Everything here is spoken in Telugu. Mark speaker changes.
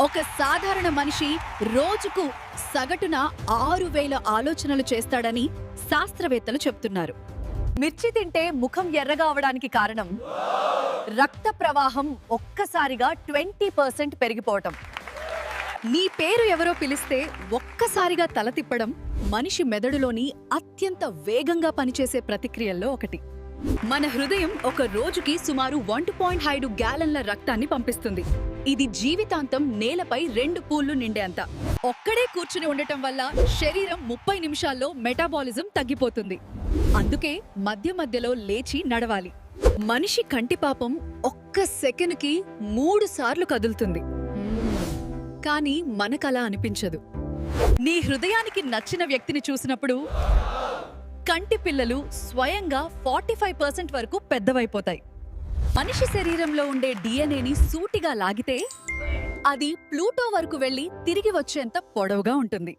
Speaker 1: ఒక సాధారణ మనిషి రోజుకు సగటున ఆరు వేల ఆలోచనలు చేస్తాడని శాస్త్రవేత్తలు చెప్తున్నారు. మిర్చి తింటే ముఖం ఎర్రగా అవడానికి కారణం రక్త ప్రవాహం ఒక్కసారిగా ట్వంటీ పర్సెంట్ పెరిగిపోవటం. నీ పేరు ఎవరో పిలిస్తే ఒక్కసారిగా తల తిప్పడం మనిషి మెదడులోని అత్యంత వేగంగా పనిచేసే ప్రతిక్రియల్లో ఒకటి. మన హృదయం ఒక రోజుకి సుమారు వన్ పాయింట్ ఐదు గ్యాలన్ల రక్తాన్ని పంపిస్తుంది. ఇది జీవితాంతం నేలపై రెండు పూళ్ళు నిండేంత. ఒక్కడే కూర్చుని ఉండటం వల్ల శరీరం ముప్పై నిమిషాల్లో మెటాబాలిజం తగ్గిపోతుంది. అందుకే మధ్య మధ్యలో లేచి నడవాలి. మనిషి కంటిపాపం ఒక్క సెకనుకి మూడు సార్లు కదులుతుంది. కానీ మనకలా అనిపించదు. నీ హృదయానికి నచ్చిన వ్యక్తిని చూసినప్పుడు కంటి పిల్లలు స్వయంగా ఫార్టీ ఫైవ్ పర్సెంట్ వరకు పెద్దవైపోతాయి. మనిషి శరీరంలో ఉండే డిఎన్ఏని సూటిగా లాగితే అది ప్లూటో వరకు వెళ్ళి తిరిగి వచ్చేంత పొడవుగా ఉంటుంది.